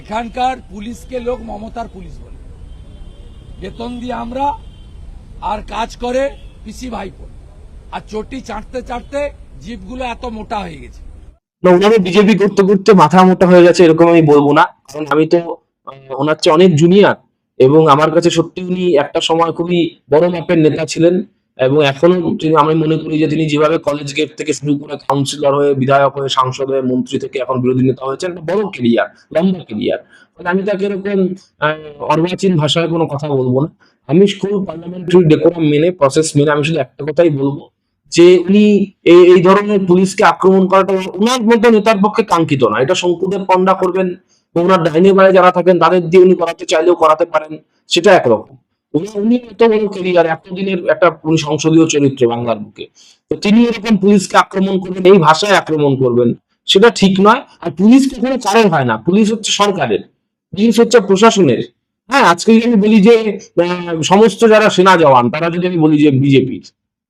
এখানকার পুলিশকে লোক মমতার পুলিশ বলে। বেতন দিয়ে আমরা আর কাজ করে পিসি ভাইপো। আর চটি চাটতে চাটতে জিপগুলো এত মোটা হয়ে গেছে। না বিজেপি করতে করতে মাথা মোটা হয়ে গেছে, এরকম আমি বলব না। কারণ আমি তো ওনার চেয়ে অনেক জুনিয়র এবং আমার কাছে সত্যি উনি একটা সময় খুবই বড় মাপের নেতা ছিলেন। এবং এখন তিনি আমি মনে করি যে তিনি যেভাবে কলেজ গেট থেকে শুরু করে কাউন্সিলর হয়ে, বিধায়ক হয়ে, সাংসদ হয়ে, মন্ত্রী থেকে এখন বিরোধী নেতা হয়েছেন বড় কেরিয়ার লম্বা কেরিয়ার ফলে আমি তাকে এরকম অর্বাচীন ভাষায় কোনো কথা বলব না। আমি খুব পার্লামেন্টারি ডেকোরাম মেনে প্রসেস মেনে আমি শুধু একটা কথাই বলব যে উনি এই ধরনের পুলিশকে আক্রমণ করাটা ওনার মতো নেতার পক্ষে কাঙ্ক্ষিত না। এটা শঙ্কুদেব পণ্ডা করবেন ওনার ডাইনি বাড়ি যারা থাকেন, তাদের দিয়ে উনি করাতে চাইলেও করাতে পারেন, সেটা একরকম। উনি এত বড় এতদিনের একটা উনি সংসদীয় চরিত্র বাংলার বুকে। তো তিনি এরকম পুলিশকে আক্রমণ করবেন, এই ভাষায় আক্রমণ করবেন, সেটা ঠিক নয়। আর পুলিশ কখনো কারোর হয় না। পুলিশ হচ্ছে সরকারের পুলিশ হচ্ছে প্রশাসনের। হ্যাঁ আজকে যদি আমি বলি যে সমস্ত যারা সেনা জওয়ান, তারা যদি আমি বলি যে বিজেপির,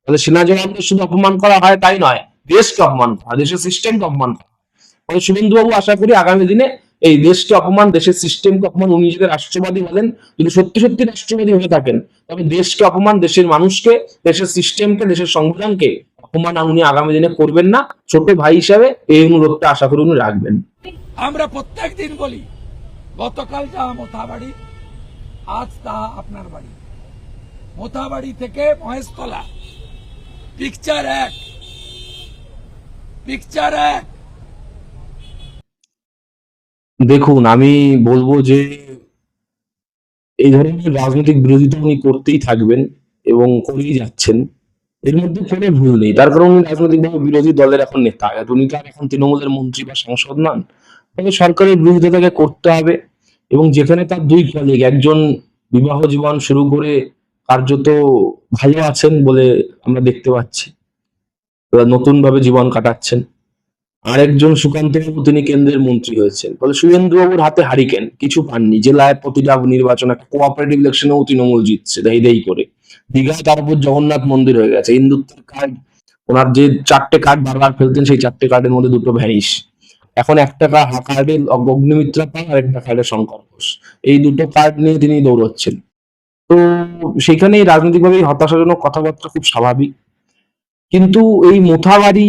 তাহলে সেনা জওয়ানদের শুধু অপমান করা হয়, তাই নয়। দেশকে অপমান করা, দেশের সিস্টেমকে অপমান করা হয়। ফলে শুভেন্দু বাবু আশা করি আগামী দিনে এই দেশকে অপমান, দেশের সিস্টেমকে অপমান, উনি যদি রাষ্ট্রবাদী বলেন। যদি সত্যি সত্যি রাষ্ট্রবাদী হয়ে থাকেন, তবে দেশকে অপমান, দেশের মানুষকে, দেশের সিস্টেমকে দেশের সংবিধানকে অপমান উনি আগামী দিনে করবেন না। ছোট ভাই হিসাবে এই অনুরোধটা আশা করি উনি রাখবেন। আমরা প্রত্যেক দিন বলি গতকাল যা মোথাবাড়ি আজ তা আপনার বাড়ি। মোথাবাড়ি থেকে মহেশতলা। পিকচার এক। পিকচার এক। দেখুন, আমি বলব যে এই ধরনের রাজনৈতিক বিরোধিতা উনি করতেই থাকবেন এবং করেই যাচ্ছেন। এর মধ্যে কোনো ভুল নেই। তার কারণ উনি রাজনৈতিকভাবে বিরোধী দলের এখন নেতা। উনি তো এখন তৃণমূলের মন্ত্রী বা সাংসদ নন। তবে সরকারের বিরোধিতা তাকে করতে হবে এবং যেখানে তার দুই কলিগ একজন বিবাহ জীবন শুরু করে কার্যত ভালো আছেন বলে আমরা দেখতে পাচ্ছি। নতুন ভাবে জীবন কাটাচ্ছেন। আরেকজন সুকান্ত বাবু তিনি কেন্দ্রের মন্ত্রী হয়েছেন। ফলে সুরেন্দ্রবাবুর বাবুর হাতে হারিকেন, কিছু পাননি। জেলায় প্রতিটা নির্বাচন কোঅপারেটিভ ইলেকশনেও তৃণমূল জিতছে দেই দেই করে। দীঘায় তার উপর জগন্নাথ মন্দির হয়ে গেছে। হিন্দুত্বের কার্ড ওনার যে চারটে কার্ড বারবার ফেলতেন, সেই চারটে কার্ডের মধ্যে দুটো ভ্যানিশ এখন একটা কার্ডে অগ্নিমিত্রা পান আর একটা কার্ডে শঙ্কর ঘোষ। এই দুটো কার্ড নিয়ে তিনি দৌড়চ্ছেন। তো সেখানে রাজনৈতিকভাবে হতাশাজনক কথাবার্তা খুব স্বাভাবিক। কিন্তু এই মোথাবাড়ি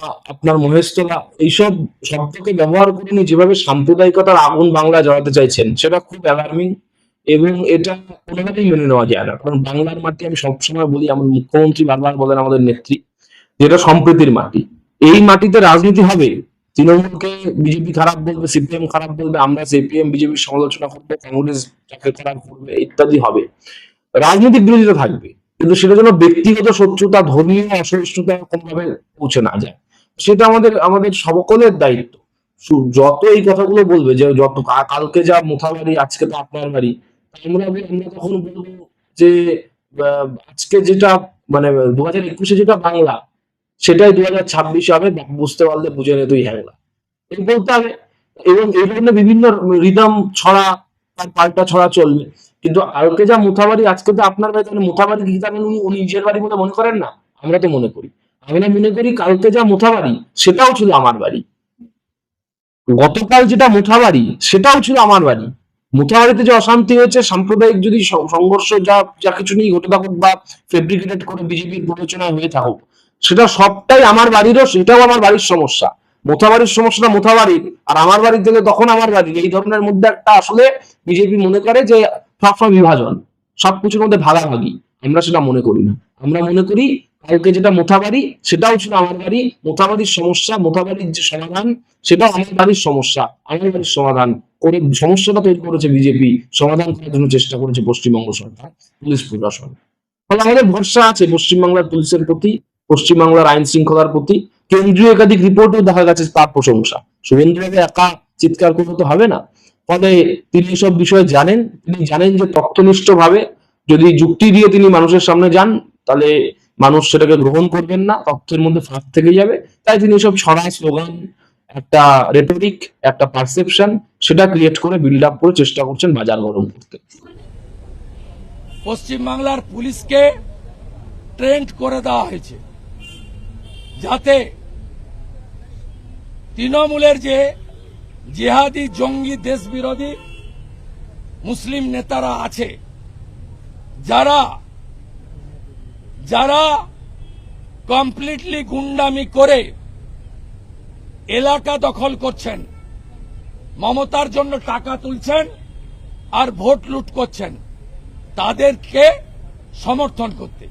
বা আপনার মহেশতলা, এইসব শব্দকে ব্যবহার করে উনি যেভাবে সাম্প্রদায়িকতার আগুন বাংলা জ্বালাতে চাইছেন, সেটা খুব অ্যালার্মিং এবং এটা কোনোভাবেই মেনে নেওয়া যায় না। কারণ বাংলার মাটি আমি সবসময় বলি, আমার মুখ্যমন্ত্রী বারবার বলেন আমাদের নেত্রী, যেটা সম্প্রীতির মাটি। এই মাটিতে রাজনীতি হবে। তৃণমূলকে বিজেপি খারাপ বলবে, সিপিএম খারাপ বলবে, আমরা সিপিএম, বিজেপির সমালোচনা করব, কংগ্রেস যাকে খারাপ করবে ইত্যাদি হবে। রাজনৈতিক বিরোধিতা থাকবে। কিন্তু সেটা যেন ব্যক্তিগত শত্রুতা, ধর্মীয় অসহিষ্ণুতা কোনোভাবে পৌঁছে না যায়। সেটা আমাদের আমাদের সকলের দায়িত্ব। যত এই কথাগুলো বলবে, যে যত কালকে যা মুথা বাড়ি, আজকে তো আপনার বাড়ি আমরা আমরা তখন বলব যে আজকে যেটা মানে দু হাজার একুশে যেটা বাংলা, সেটাই দু হাজার ছাব্বিশে হবে বুঝতে পারলে বুঝে নে তুই হ্যাংলা। এই বলতে হবে। এবং এই বিভিন্ন রিদম ছড়া তার পাল্টা ছড়া চলবে। কিন্তু কালকে যা মুথাবাড়ি, আজকে তো আপনার বাড়ি তাহলে মুথাবাড়ি কি তাহলে উনি? উনি নিজের বাড়ি বলে মনে করেন না? আমরা তো মনে করি। আমরা মনে করি কালকে যা মুথাবাড়ি, সেটাও ছিল আমার বাড়ি। গতকাল যেটা মুঠাবাড়ি সেটাও ছিল আমার বাড়ি। মুঠাবাড়িতে যে অশান্তি হয়েছে, সাম্প্রদায়িক যদি সংঘর্ষ যা যা কিছু নিয়ে ঘটে থাকুক বা ফেব্রিকেটেড করে বিজেপির প্ররোচনায় হয়ে থাকুক, সেটা সবটাই আমার বাড়িরও, সেটাও আমার বাড়ির সমস্যা। মোথাবাড়ির সমস্যাটা মোথাবাড়ির, আর আমার বাড়ির থেকে তখন আমার বাড়ির। এই ধরনের মধ্যে একটা আসলে বিজেপি মনে করে যে সবসময় বিভাজন, সবকিছুর মধ্যে ভাগাভাগি, আমরা সেটা মনে করি না। আমরা মনে করি কালকে যেটা মোথাবাড়ি, সেটাও ছিল আমার বাড়ি। মোথাবাড়ির সমস্যা, মোথাবাড়ির যে সমাধান, সেটাও আমার বাড়ির সমস্যা, আমার বাড়ির সমাধান করে সমস্যাটা তৈরি করেছে বিজেপি, সমাধান করার জন্য চেষ্টা করেছে পশ্চিমবঙ্গ সরকার, পুলিশ প্রশাসন। ফলে আমাদের ভরসা আছে পশ্চিমবাংলার পুলিশের প্রতি, পশ্চিমবাংলার আইন শৃঙ্খলার প্রতি। কেন্দ্রীয় একাধিক রিপোর্টও দেখা গেছে তার প্রশংসা। শুভেন্দুবাবু একা চিৎকার করলে তো হবে না। ফলে তিনি এসব বিষয়ে জানেন, তিনি জানেন যে তথ্যনিষ্ঠ ভাবে যদি যুক্তি দিয়ে তিনি মানুষের সামনে যান, তাহলে মানুষ সেটাকে গ্রহণ করবেন না, তথ্যের মধ্যে ফাঁক থেকে যাবে। তাই তিনি এসব ছড়া স্লোগান একটা রেটরিক একটা পারসেপশন সেটা ক্রিয়েট করে বিল্ড আপ করে চেষ্টা করছেন বাজার গরম করতে। পশ্চিমবাংলার পুলিশকে ট্রেন্ড করে দেওয়া হয়েছে। যাতে তৃণমূলের যে জিহাদি জঙ্গি দেশ বিরোধী মুসলিম নেতারা আছে, যারা যারা কমপ্লিটলি গুন্ডামি করে এলাকা দখল করছেন, মমতার জন্য টাকা তুলছেন আর ভোট লুট করছেন, তাদেরকে সমর্থন করতে।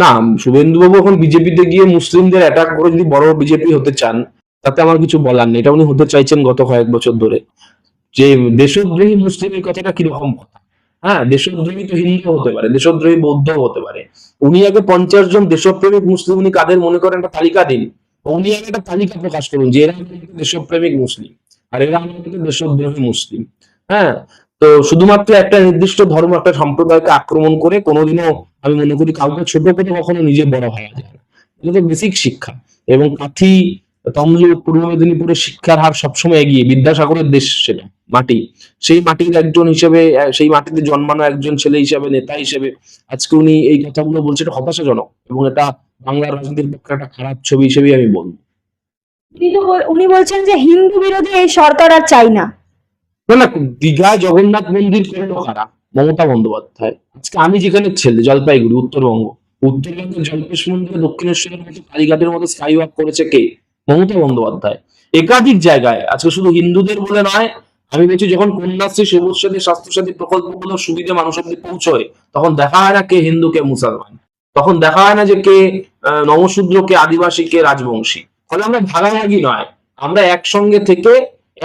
না, শুভেন্দুবাবু, এখন বিজেপিতে গিয়ে মুসলিমদের অ্যাটাক করে যদি বড় বিজেপি হতে চান তাতে আমার কিছু বলার নেই। এটা উনি হতে চাইছেন গত কয়েক বছর ধরে। যে দেশদ্রোহী মুসলিমের কথাটা কীরকম কথা? হ্যাঁ দেশদ্রোহী তো হিন্দু হতে পারে, দেশদ্রোহী বৌদ্ধ হতে পারে। উনি আগে পঞ্চাশ জন দেশপ্রেমিক মুসলিম, উনি কাদের মনে করেন একটা তালিকা দিন? উনি আগে একটা তালিকা প্রকাশ করুন যে এরা দেশপ্রেমিক মুসলিম আর এরা আমাদের দেশদ্রোহী মুসলিম। হ্যাঁ তো শুধুমাত্র একটা নির্দিষ্ট ধর্ম, একটা সম্প্রদায়কে আক্রমণ করে কোনোদিনও আমি মনে করি কাউকে ছোট করে কখনো নিজে বড় হওয়া যায় না। এটা তো বেসিক শিক্ষা। এবং কাথি তমলুক পূর্ব মেদিনীপুরের শিক্ষার হার সবসময় এগিয়ে বিদ্যাসাগরের দেশ সেটা মাটি। সেই মাটির একজন হিসেবে সেই মাটিতে জন্মানো একজন ছেলে হিসেবে নেতা হিসেবে আজকে উনি এই কথাগুলো বলছে এটা হতাশাজনক এবং এটা বাংলার রাজনীতির পক্ষে একটা খারাপ ছবি হিসেবে আমি বলব। উনি বলছেন যে হিন্দু বিরোধী এই সরকার আর চাই না। না দীঘায় জগন্নাথ মন্দির করল কারা মমতা বন্দ্যোপাধ্যায়। আজকে আমি যেখানে ছেলে জলপাইগুড়ি উত্তরবঙ্গ। উত্তরবঙ্গের জল্পেশ মন্দিরে দক্ষিণেশ্বরের মতো কালীঘাটের মতো স্কাই ওয়াক করেছে কে? মমতা বন্দ্যোপাধ্যায়। একাধিক জায়গায় আজকে শুধু হিন্দুদের বলে নয় আমি বলছি যখন কন্যাশ্রী সবুজ সাথী স্বাস্থ্যসাথী প্রকল্পগুলোর সুবিধা মানুষ অব্দি পৌঁছয় তখন দেখা হয় না কে হিন্দু কে মুসলমান। তখন দেখা হয় না যে কে আহ, নমশূদ্র কে আদিবাসী কে রাজবংশী। ফলে আমরা ভাগাভাগি নয় আমরা একসঙ্গে থেকে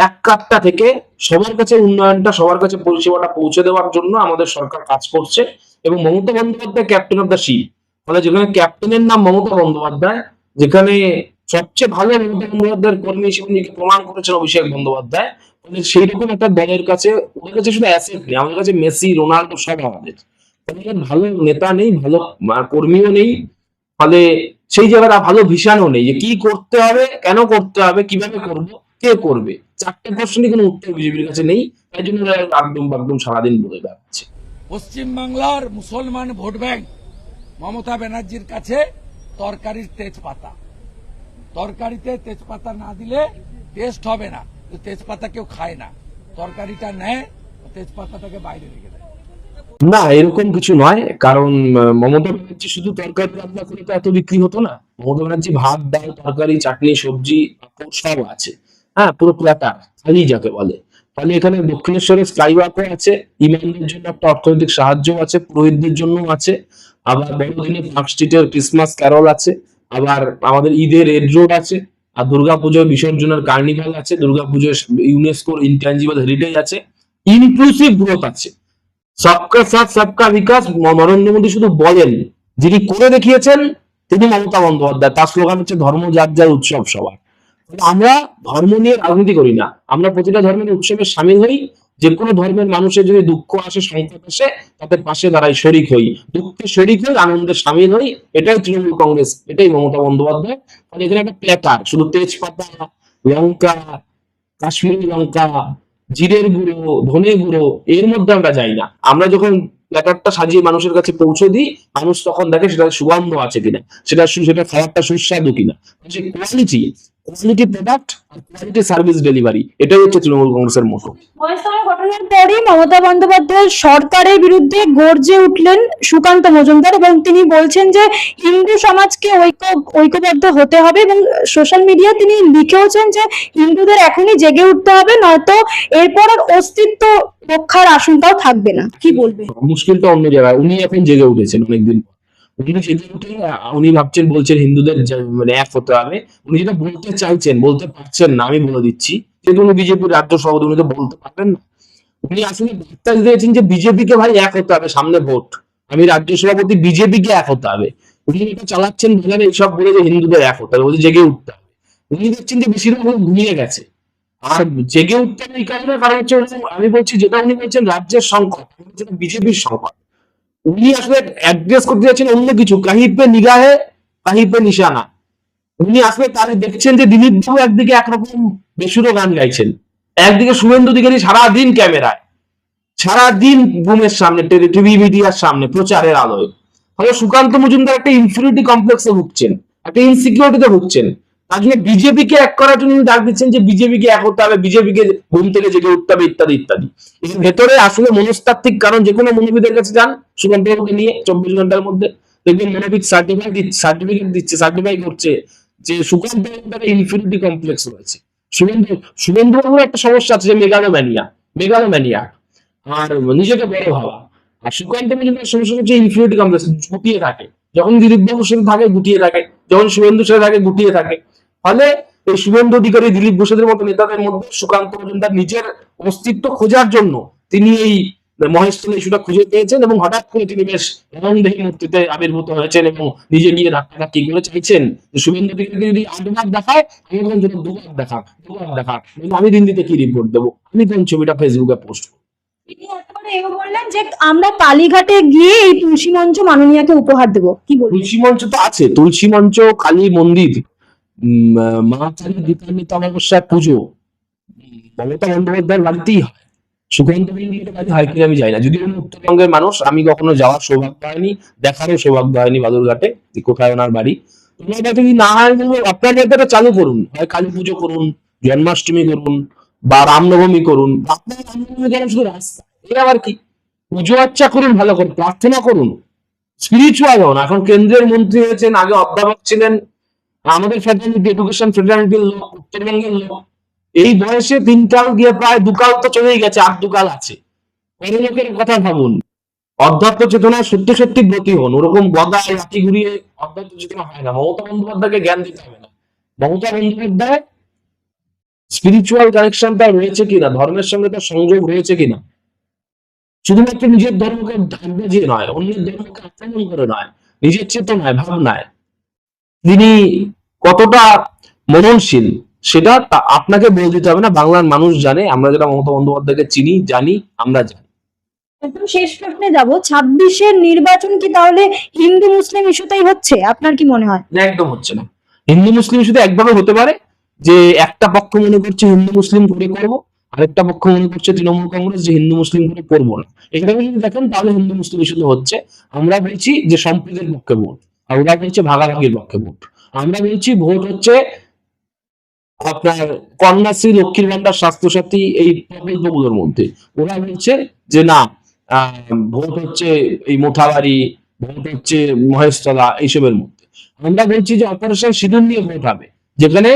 এক কাঠটা থেকে সবার কাছে উন্নয়নটা সবার কাছে পরিষেবাটা পৌঁছে দেওয়ার জন্য আমাদের সরকার কাজ করছে এবং Mamata Bandyopadhyay captain of the ship ফলে যেখানে ক্যাপ্টেনের নাম মমতা বন্দ্যোপাধ্যায় যেখানে সবচেয়ে ভালো মমতা বন্দ্যোপাধ্যায়ের কর্মী হিসেবে নিজেকে প্রমাণ করেছেন অভিষেক বন্দ্যোপাধ্যায়। সেই রকম একটা দলের কাছে ওদের কাছে শুধু অ্যাসেট নেই, আমাদের কাছে মেসি, রোনাল্ডো সব আমাদের ভালো নেতা নেই, ভালো কর্মীও নেই, ফলে সেই জায়গাটা ভালো ভিশনও নেই যে কি করতে হবে, কেন করতে হবে, কীভাবে করব, কে করবে। চারটে প্রশ্নই কোনো উত্তর বিজেপির কাছে নেই, তাই জন্য একদম একদম সারাদিন বলে বেড়াচ্ছে। পশ্চিমবাংলার মুসলমান ভোট ব্যাংক মমতা ব্যানার্জির কাছে তরকারির তেজপাতা। তরকারিতে তেজপাতা না দিলে টেস্ট হবে না। তেজপাতা কেউ খায় না। তরকারিটা নেয়, তেজপাতাটাকে বাইরে রেখে দেয়। না, এরকম কিছু নয়। কারণ মমতা ব্যানার্জি শুধু তরকারি রান্না করে তো এত বিক্রি হতো না। মমতা ব্যানার্জি ভাত, ডাল, তরকারি, চাটনি, সবজি সব আছে। হ্যাঁ পুরো প্ল্যাটার, থালি যাকে বলে। ফলে এখানে দক্ষিণেশ্বরের স্কাই ওয়াকও আছে ইমানদের জন্য একটা অর্থনৈতিক সাহায্য আছে, পুরোহিতদের জন্য আছে। আবার বড়দিনে পার্ক স্ট্রিটের ক্রিসমাস ক্যারল আছে। আবার আমাদের ঈদের রেড রোড আছে, আর দুর্গাপুজোর বিসর্জনের কার্নিভাল আছে দুর্গাপুজোর ইউনেস্কোর ইনট্যাঞ্জিবল হেরিটেজ আছে ইনক্লুসিভ গ্রোথ আছে। সবকা সাথ, সবকা বিকাশ নরেন্দ্র মোদী শুধু বলেন, যিনি করে দেখিয়েছেন, তিনি মমতা বন্দ্যোপাধ্যায়। তার স্লোগান হচ্ছে ধর্ম যার যার উৎসব সবার। আমরা ধর্ম নিয়ে রাজনীতি করি না। আমরা প্রতিটা ধর্মের উৎসবে সামিল হই যে কোনো ধর্মের মানুষের যদি দুঃখ আসে, সংকট আসে, তাদের পাশে দাঁড়াই শরিক হই। দুঃখে শরিক হই, আনন্দে সামিল হই, এটাই তৃণমূল কংগ্রেস, এটাই মমতা বন্দ্যোপাধ্যায়। ফলে এখানে একটা প্ল্যাকার শুধু তেজপাতা, লঙ্কা, কাশ্মীরি লঙ্কা, জিরের গুঁড়ো, ধনে গুঁড়ো, এর মধ্যে আমরা যাই না। আমরা যখন প্ল্যাটারটা সাজিয়ে মানুষের কাছে পৌঁছে দিই, মানুষ তখন দেখে সেটা সুগন্ধ আছে কিনা সেটা সেটা খাবারটা সুস্বাদু কিনা। কোয়ালিটি কোয়ালিটি প্রোডাক্ট আর কোয়ালিটি সার্ভিস ডেলিভারি এটাই হচ্ছে তৃণমূল কংগ্রেসের মতো ঘটনার পরই মমতা বন্দ্যোপাধ্যায় সরকারের বিরুদ্ধে গর্জে উঠলেন সুকান্ত মজুমদার এবং তিনি বলছেন যে হিন্দু সমাজকে ঐক্য ঐক্যবদ্ধ হতে হবে এবং সোশ্যাল মিডিয়া তিনি লিখেওছেন যে হিন্দুদের এখনই জেগে উঠতে হবে নয়তো এরপর আর অস্তিত্ব রক্ষার আশঙ্কাও থাকবে না। কি বলবে? মুশকিলটা অন্য জায়গায় উনি এখন জেগে উঠেছেন অনেকদিন পর। উনি জেগে উনি ভাবছেন, বলছেন হিন্দুদের মানে এক হতে হবে। উনি যেটা বলতে চাইছেন, বলতে পারছেন না, আমি বলে দিচ্ছি। যেহেতু উনি বিজেপির রাজ্য সভাপতি, উনি তো বলতে পারবেন না। উনি আসলে বার্তা দিয়েছেন যে বিজেপিকে ভাই এক হতে হবে, সামনে ভোট। আমি রাজ্য সভাপতি বিজেপিকে এক হতে হবে। উনি এটা চালাচ্ছেন বাজারে, এইসব বলে যে হিন্দুদের এক হতে হবে, বলছে জেগে উঠতে হবে। উনি দেখছেন যে বেশিরভাগ লোক ঘুমিয়ে গেছে। আর জেগে উঠতে হবে এই কারণে, কারণ হচ্ছে, আমি বলছি, যেটা উনি বলছেন রাজ্যের সংকট, বিজেপির সংকট। উনি আসলে অ্যাড্রেস করতে যাচ্ছেন অন্য কিছু। কাহি পে নিগাহে কাহি পে নিশানা। উনি আসলে তাহলে দেখছেন যে দিলীপ বাবু একদিকে একরকম বেসুরো গান গাইছেন। একদিকে শুভেন্দু অধিকারী সারাদিন ক্যামেরায়। সারাদিন বুমের সামনে টিভি, মিডিয়ার সামনে, প্রচারের আলোয়। ফলে সুকান্ত মজুমদার একটা ইনফিনিটি কমপ্লেক্সে ভুগছেন। একটা ইনসিকিউরিটিতে ভুগছেন। তাকে বিজেপিকে এক করার জন্য ডাক দিচ্ছেন যে বিজেপিকে এক হতে হবে বিজেপিকে ঘুম থেকে জেগে উঠতে হবে, ইত্যাদি ইত্যাদি। ভেতরে আসলে মনস্তাত্ত্বিক কারণ যে কোনো মনোবিদের কাছে যান, সুকান্ত বাবুকে নিয়ে চব্বিশ ঘণ্টার মধ্যে। দেখবেন মনোবিদ সার্টিফিকেট সার্টিফিকেট দিচ্ছে সার্টিফাই করছে যে সুকান্ত বাবুর ইনফিনিটি কমপ্লেক্স রয়েছে। শুভেন্দু শুভেন্দু একটা সমস্যা আছে যে মেগালোম্যানিয়া মেগালোম্যানিয়া আর নিজেকে বড় ভাবা। আর সুকান্ত সমস্যা হচ্ছে ইনফিনিটি কমপ্লেক্স গুটিয়ে থাকে, যখন দিলীপ বাবুর সাথে থাকে, গুটিয়ে থাকে, যখন শুভেন্দুর সাথে থাকে, গুটিয়ে থাকে। ফলে এই শুভেন্দু অধিকারী দিলীপ ঘোষের মতো নেতাদের মধ্যে সুকান্ত মজুমদার নিজের অস্তিত্ব খোঁজার জন্য তিনি এই মহেশতলা ইস্যুটা খুঁজে পেয়েছেন এবং হঠাৎ করে তিনি বেশ রঙদেহী মূর্তিতে আবির্ভূত হয়েছেন এবং নিজে গিয়ে করে চাইছেন। যে শুভেন্দু অধিকারী যদি আটবার দেখায় আমি এখন যদি দুবার দেখাক দুবার কিন্তু আমি দিল্লিতে কি রিপোর্ট দেবো? আমি কোন ছবিটা ফেসবুকে পোস্ট তিনি বললেন যে আমরা কালীঘাটে গিয়ে এই তুলসী মঞ্চ মাননীয়াকে উপহার দেবো। কি বলবেন তুলসী মঞ্চ তো আছে তুলসী মঞ্চ কালী মন্দির মা পুজো। মমতা বন্দ্যোপাধ্যায়ের বাড়িতেই হয়। আমি জানি না। উত্তরবঙ্গের মানুষ, আমি কখনো যাওয়ার সৌভাগ্য হয়নি দেখারও সৌভাগ্য হয়নি বাদুরঘাটে কোথায় ওনার বাড়ি। যদি না হয় আপনার বাড়িতে চালু করুন। হয় কালী পুজো করুন, জন্মাষ্টমী করুন, বা রামনবমী করুন। শুধু আবার কি? পুজো আর্চা করুন, ভালো করে প্রার্থনা করুন। স্পিরিচুয়াল হন। এখন কেন্দ্রের মন্ত্রী হয়েছেন আগে অধ্যাপক ছিলেন। আমাদের ফ্যাটার্নিটি এডুকেশন ফ্যাটার্নিটির লোক উত্তরবঙ্গের লোক এই বয়সে তিনকাল গিয়ে প্রায় দুকাল তো চলেই গেছে, আর দুকাল আছে। পরে কথা ভাবুন। অধ্যাত্ম চেতনা সত্যি সত্যি ব্রতী হন, ওরকম গদা লাঠি ঘুরিয়ে অধ্যাত্ম চেতনা হয় না। মমতা বন্দ্যোপাধ্যায়কে জ্ঞান দিতে হবে না। মমতা বন্দ্যোপাধ্যায় স্পিরিচুয়াল কানেকশনটা রয়েছে কিনা, ধর্মের সঙ্গে তার সংযোগ রয়েছে কিনা? শুধুমাত্র নিজের ধর্মকে ঢাক বাজিয়ে নয়, অন্যের ধর্মকে আক্রমণ করে নয়, নিজের চেতনায়, ভাবনায়। তিনি কতটা মননশীল সেটা আপনাকে বলে দিতে হবে না। বাংলার মানুষ জানে আমরা যারা মমতা বন্দ্যোপাধ্যায়কে চিনি জানি আমরা জানি। একদম শেষ প্রশ্নে যাব। ছাব্বিশের নির্বাচন কি তাহলে হিন্দু মুসলিম ইস্যুতেই হচ্ছে? আপনার কি মনে হয়? না একদম হচ্ছে না। হিন্দু মুসলিম শুধু একভাবে হতে পারে যে একটা পক্ষ মনে করছে হিন্দু মুসলিম করে করব আরেকটা পক্ষ মনে করছে তৃণমূল কংগ্রেস যে হিন্দু মুসলিম করে করব না। এখানে যদি দেখেন তাহলে হিন্দু মুসলিম শুধু হচ্ছে। আমরা বলছি যে সম্প্রীতির পক্ষে ভোট আর ওরা বলছে ভাগাভাগির পক্ষে ভোট। আমরা বলছি ভোট হচ্ছে আপনার কন্যাশ্রী, লক্ষ্মীর ভান্ডার স্বাস্থ্যসাথী এই প্রকল্পগুলোর মধ্যে। ওরা বলছে যে না ভোট হচ্ছে এই মোথাবাড়ি, ভোট হচ্ছে মহেশতলা এইসবের মধ্যে। আমরা বলছি যে অপারেশন সিঁদুর নিয়ে ভোট হবে, যেখানে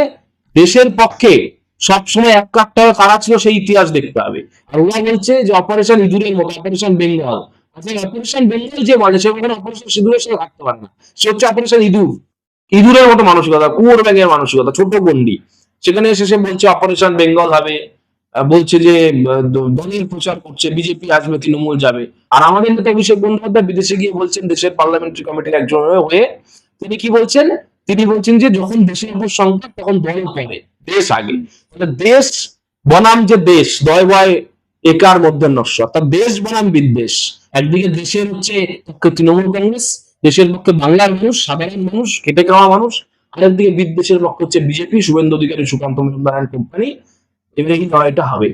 দেশের পক্ষে সবসময় এক লাখ টাকা কারা ছিল সেই ইতিহাস দেখতে হবে। আর ওরা বলছে যে অপারেশন ইঁদুরের মতো অপারেশন বেঙ্গল। অপারেশন বেঙ্গল যে বলে, সে অপারেশন সিঁদুরের সাথে থাকতে পারে না। সে হচ্ছে অপারেশন ইঁদুর। ইঁদুরের মতো মানসিকতা কুয়োর ব্যাগের মানসিকতা ছোট গন্ডি। সেখানে এসে সে বলছে অপারেশন বেঙ্গল হবে। বলছে যে আহ, দ- দলের প্রচার করছে বিজেপি আসবে তৃণমূল যাবে। আর আমাদের নেতা অভিষেক বন্দ্যোপাধ্যায় বিদেশে গিয়ে বলছেন দেশের পার্লামেন্টারি কমিটির একজন হয়ে- তিনি কি বলছেন? তিনি বলছেন যে যখন দেশের উপর সংকট তখন দল পরে দেশ আগে। দেশ বনাম যে দেশ দয় বয় একার মধ্যে নস্য অর্থাৎ দেশ বনাম বিদ্বেষ। একদিকে দেশের হচ্ছে তৃণমূল কংগ্রেস দেশের পক্ষে বাংলার মানুষ, সাধারণ মানুষ খেটে খাওয়া মানুষ, আরেকদিকে বিদ্বেষের পক্ষ হচ্ছে বিজেপি, শুভেন্দু অধিকারী, সুকান্ত মজুমদার কোম্পানি এবারে কিন্তু লড়াইটা হবে।